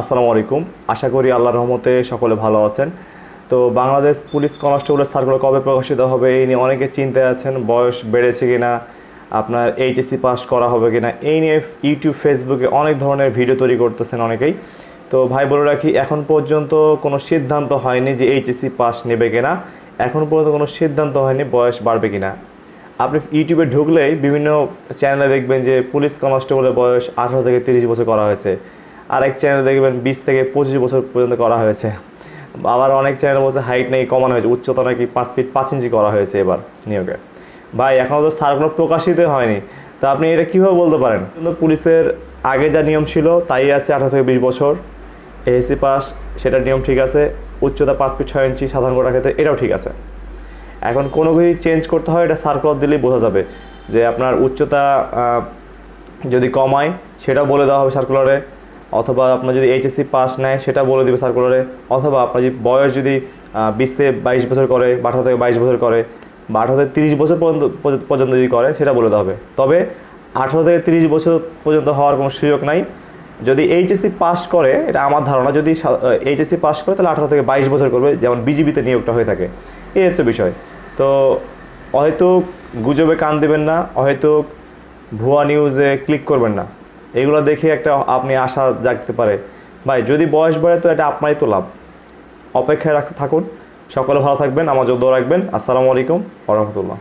আসসালামু আলাইকুম। আশা করি আল্লাহর রহমতে সকলে ভালো আছেন। তো বাংলাদেশ পুলিশ কনস্টেবলের সার্কুলার কবে প্রকাশিত হবে এই নিয়ে অনেকে চিন্তায় আছেন, বয়স বেড়েছে কিনা, আপনার এইচএসসি পাস করা হবে কিনা, এই নিয়ে ইউটিউব ফেসবুকে অনেক ধরনের ভিডিও তৈরি করতেছেন অনেকেই। তো ভাই বলে রাখি, এখন পর্যন্ত কোনো সিদ্ধান্ত হয়নি যে এইচএসসি পাস নেবে কিনা। এখন পর্যন্ত কোনো সিদ্ধান্ত হয়নি বয়স বাড়বে কিনা। আপনি ইউটিউবে ঢুকলেই বিভিন্ন চ্যানেলে দেখবেন যে পুলিশ কনস্টেবলের বয়স আঠারো থেকে তিরিশ বছর করা হয়েছে। আরেক চ্যানেলে দেখবেন বিশ থেকে পঁচিশ বছর পর্যন্ত করা হয়েছে। আবার অনেক চ্যানেল বলছে হাইট নাকি কমানো হয়েছে, উচ্চতা নাকি পাঁচ ফিট পাঁচ ইঞ্চি করা হয়েছে এবার নিয়োগে। ভাই এখনও তো সার্কুলার প্রকাশিত হয়নি। তা আপনি এটা কীভাবে বলতে পারেন? কিন্তু পুলিশের আগে যা নিয়ম ছিল, তাই আছে আঠারো থেকে বিশ বছর। এএসসি পাস সেটার নিয়ম ঠিক আছে। উচ্চতা পাঁচ ফিট ছয় ইঞ্চি সাধারণ কোটার ক্ষেত্রে এটাও ঠিক আছে। এখন কোনো কিছু চেঞ্জ করতে হয়, এটা সার্কুলার দিলেই বোঝা যাবে যে আপনার উচ্চতা যদি কমায়, সেটাও বলে দেওয়া হবে সার্কুলারে অথবা আপনার যদি এইচএসসি পাস নেয়, সেটা বলে দিবে সার্কুলারে অথবা আপনার যদি বয়স যদি বিশ থেকে বাইশ বছর করে, বা আঠারো থেকে বাইশ বছর করে, বা আঠারো থেকে তিরিশ বছর পর্যন্ত পর্যন্ত যদি করে, সেটা বলে দেওয়া হবে। তবে আঠারো থেকে তিরিশ বছর পর্যন্ত হওয়ার কোনো সুযোগ নাই। যদি এইচএসসি পাস করে, এটা আমার ধারণা, যদি এইচএসসি পাস করে, তাহলে আঠারো থেকে বাইশ বছর করবে, যেমন বিজিবিতে নিয়োগটা হয়ে থাকে। এই হচ্ছে বিষয়। তো হয়তো গুজবে কান দেবেন না, হয়তো ভুয়া নিউজে ক্লিক করবেন না। এগুলো দেখে একটা আপনি আশা জাগতে পারে। ভাই, যদি বয়স বাড়ে তো এটা আপনারই তো লাভ। অপেক্ষায় রাখ, থাকুন। সকলে ভালো থাকবেন আমার যোদ্ধ রাখবেন। আসসালামু আলাইকুম রহমতুল্লাহ।